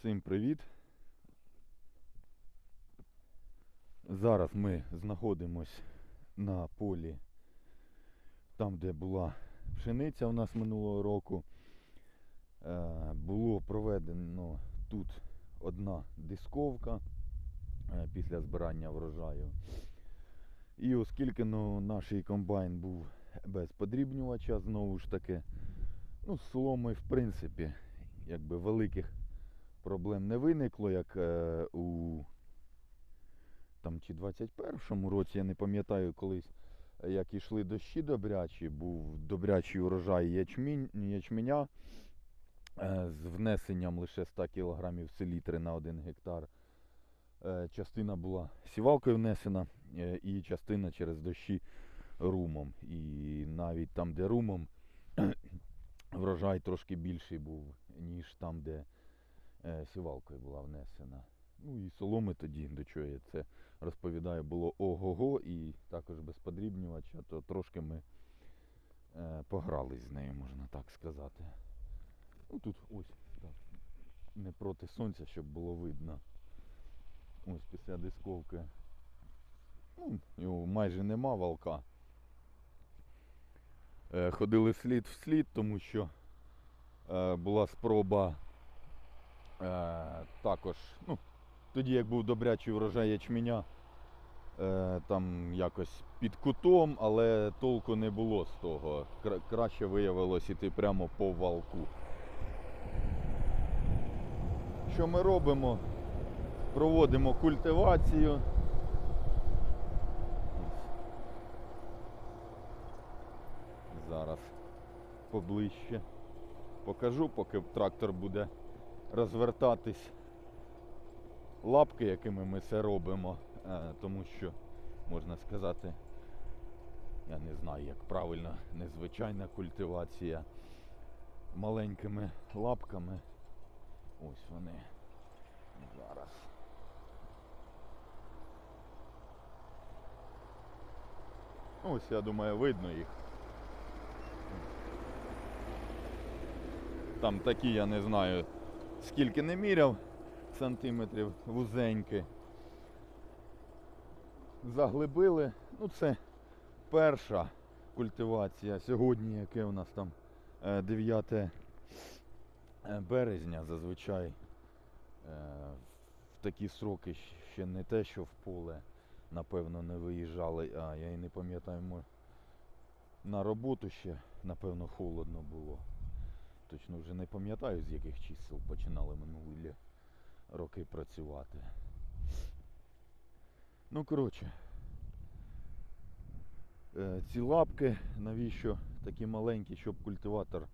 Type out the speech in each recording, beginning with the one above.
Всім привіт! Зараз ми знаходимось на полі, там, де була пшениця у нас минулого року. Е, Було проведено тут одна дисковка е, після збирання врожаю. І оскільки ну, наш комбайн був без подрібнювача, знову ж таки, ну, соломи, в принципі, якби великих проблем не виникло, як е, у там чи 21-му році, я не пам'ятаю колись, як ішли дощі добрячі, був добрячий урожай ячмінь, ячменя е, з внесенням лише 100 кг селітри на 1 гектар. Е, частина була сівалкою внесена, і частина через дощі румом. І навіть там, де румом, врожай трошки більший був, ніж там, де сівалкою була внесена. Ну і соломи тоді, до чого я це розповідаю, було ого-го, і також без подрібнювача, то трошки ми е, погрались з нею, можна так сказати. Ну тут ось так, не проти сонця, щоб було видно. Ось після дисковки. Ну, його майже нема валка. Е, ходили слід в слід, тому що е, була спроба е, також, ну, тоді як був добрячий врожай ячменя, е, там якось під кутом, але толку не було з того. Кра- краще виявилось іти прямо по валку. Що ми робимо? Проводимо культивацію. Зараз поближче покажу, поки трактор буде розвертатись лапки, якими ми це робимо, е, тому що, можна сказати, я не знаю, як правильно, незвичайна культивація маленькими лапками. Ось вони зараз. Ось, я думаю, видно їх. Там такі, я не знаю, скільки не міряв сантиметрів вузенькі. Заглибили. Ну це перша культивація. Сьогодні, яке у нас там е, 9 е, березня, зазвичай е, в такі сроки ще не те, що в поле, напевно, не виїжджали, а я і не пам'ятаю, на роботу ще, напевно, холодно було. Точно вже не пам'ятаю, з яких чисел починали минулі роки працювати. Ну, коротше, е, ці лапки, навіщо такі маленькі, щоб культиватор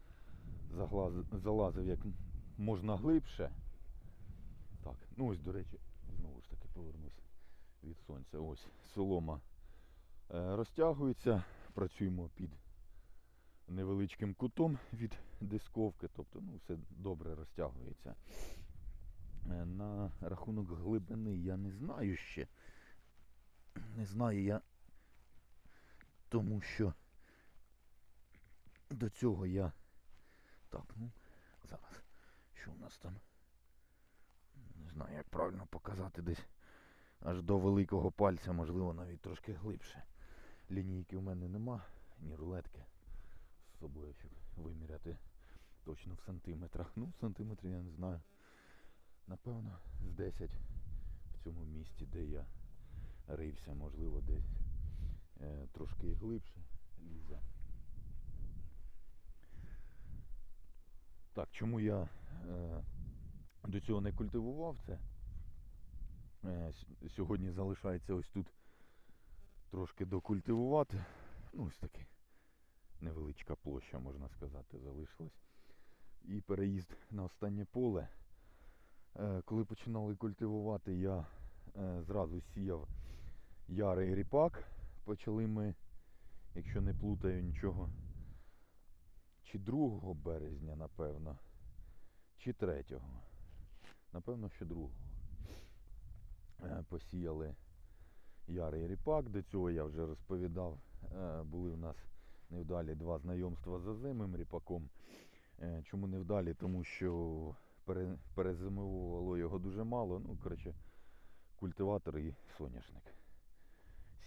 залазив як можна глибше. Так, ну ось, до речі, знову ж таки повернусь від сонця. Ось солома е, розтягується, працюємо під невеличким кутом від дисковки, тобто ну, все добре розтягується. Е, На рахунок глибини я не знаю ще. Не знаю я, тому що до цього я. Так, ну, зараз. Що у нас там? Не знаю, як правильно показати десь аж до великого пальця, можливо, навіть трошки глибше. Лінійки в мене нема, ні рулетки з собою, виміряти точно в сантиметрах. Ну, в сантиметрі я не знаю. Напевно, з 10 в цьому місці, де я рився, можливо, десь е, трошки глибше лізе. Так, чому я е, до цього не культивував це? Е, сьогодні залишається ось тут трошки докультивувати. Ну, ось таки невеличка площа, можна сказати, залишилась. І переїзд на останнє поле. Е, Коли починали культивувати, я е, зразу сіяв ярий ріпак. Почали ми, якщо не плутаю нічого, чи 2 березня, напевно, чи 3. Напевно, що 2. Е, Посіяли ярий ріпак. До цього я вже розповідав. Були у нас невдалі два знайомства з озимим ріпаком. Е, Чому невдалі? Тому що пере, перезимовувало його дуже мало. Ну, коротше, культиватор і соняшник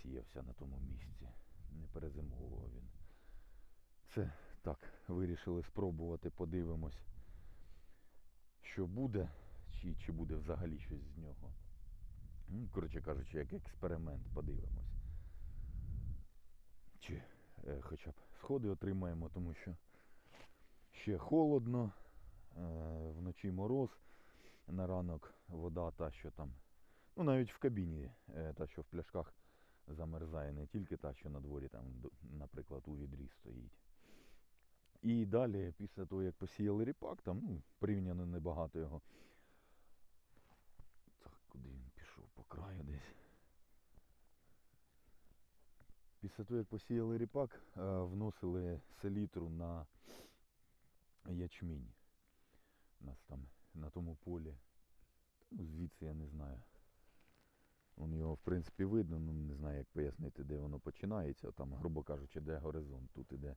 сіявся на тому місці. Не перезимовував він. Це так, вирішили спробувати, подивимось, що буде, чи, чи буде взагалі щось з нього. Ну, коротше кажучи, як експеримент, подивимось. Е, хоча б сходи отримаємо, тому що ще холодно, е, вночі мороз, на ранок вода та, що там. Ну, навіть в кабіні, е, та, що в пляшках замерзає, не тільки та, що на дворі, там, наприклад, у відрі стоїть. І далі, після того, як посіяли ріпак, там, ну, порівняно небагато його. Так, куди він пішов? По краю десь. Після того, як посіяли ріпак, е, вносили селітру на ячмінь. У нас там на тому полі. Звідси я не знаю. Вон його, в принципі, видно, ну не знаю, як пояснити, де воно починається. Там, грубо кажучи, де горизонт. Тут іде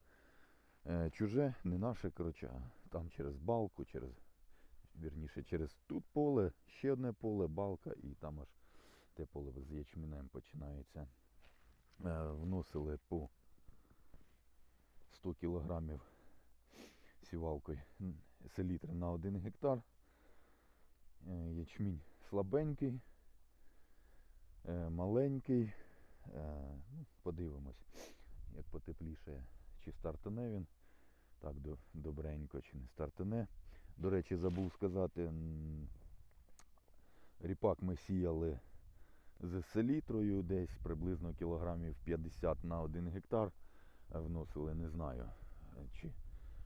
е, чуже, не наше, коротше, там через балку, через, вірніше, через тут поле, ще одне поле, балка, і там аж те поле з ячмінем починається. Е, вносили по 100 кілограмів сівалкою селітри на 1 гектар. Е, Ячмінь слабенький, е, маленький. Ну, Подивимось, як потепліше, чи стартане він. Так, добренько, чи не стартане. До речі, забув сказати, ріпак ми сіяли з селітрою, десь приблизно кілограмів 50 на 1 гектар. Е, Вносили, не знаю, е, чи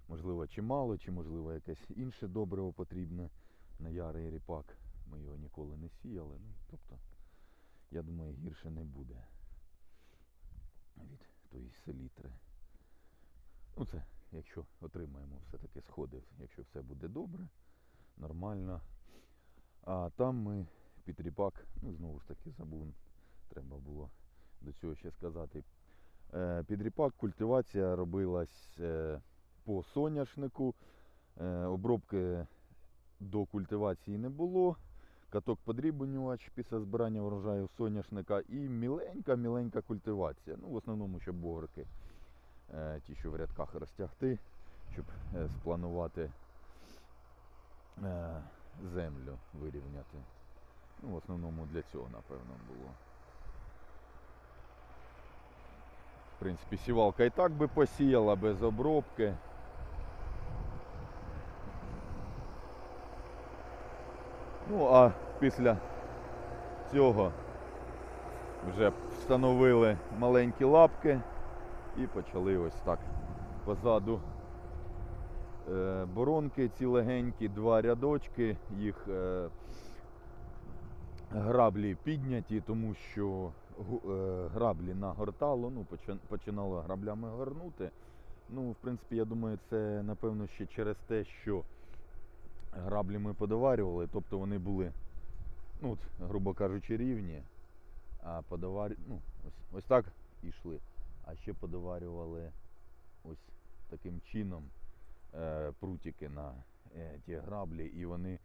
можливо чи мало, чи можливо якесь інше добриво потрібне на ярий ріпак. Ми його ніколи не сіяли. Ну, тобто, я думаю, гірше не буде від тої селітри. Ну це, якщо отримаємо все-таки сходи, якщо все буде добре, нормально. А там ми під ріпак, ну знову ж таки забув, треба було до цього ще сказати. Е, Під ріпак культивація робилась е, по соняшнику. Е, Обробки до культивації не було. Каток подрібнювач після збирання врожаю соняшника і міленька-міленька культивація. Ну, в основному, щоб богорки, е, ті, що в рядках розтягти, щоб спланувати землю, вирівняти. Ну, в основному для цього, напевно, було. В принципі, сівалка і так би посіяла без обробки. Ну, а після цього вже встановили маленькі лапки і почали ось так позаду е, боронки ці легенькі, два рядочки, їх е, граблі підняті, тому що е, граблі нагортало, ну, починало граблями горнути. Ну, в принципі, я думаю, це напевно ще через те, що граблі ми подоварювали, тобто вони були, ну, от, грубо кажучи, рівні, а подовар... ну, ось, ось так і йшли. А ще подоварювали ось таким чином е, прутики на е, ті граблі, і вони,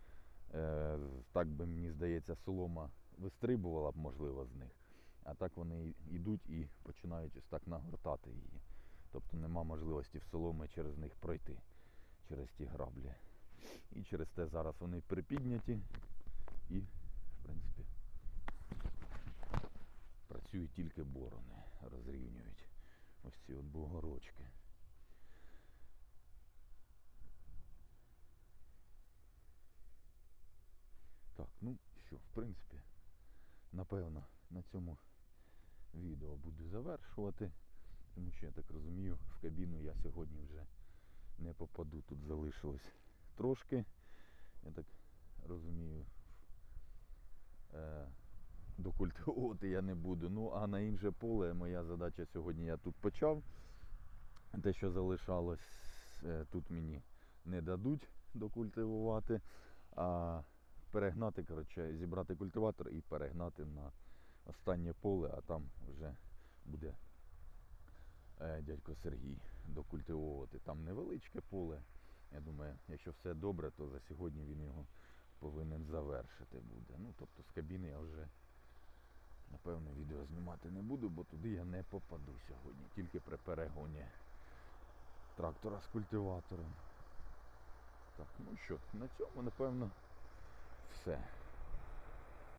так би мені здається, солома вистрибувала б, можливо, з них. А так вони йдуть і починають ось так нагортати її. Тобто нема можливості в соломи через них пройти, через ті граблі. І через те зараз вони припідняті і, в принципі, працюють тільки борони, розрівнюють ось ці от бугорочки. Так, ну що, в принципі, напевно, на цьому відео буду завершувати. Тому що я так розумію, в кабіну я сьогодні вже не попаду. Тут залишилось трошки. Я так розумію. Е, докультивувати я не буду. Ну, а на інше поле моя задача сьогодні я тут почав. Те, що залишалось, е, тут мені не дадуть докультивувати. А перегнати, коротше, зібрати культиватор і перегнати на останнє поле, а там вже буде е, дядько Сергій докультивовувати. Там невеличке поле, Я думаю, якщо все добре, то за сьогодні він його повинен завершити буде. Ну, тобто з кабіни я вже напевно відео знімати не буду, бо туди я не попаду сьогодні. Тільки при перегоні трактора з культиватором. Так, ну що, на цьому напевно все.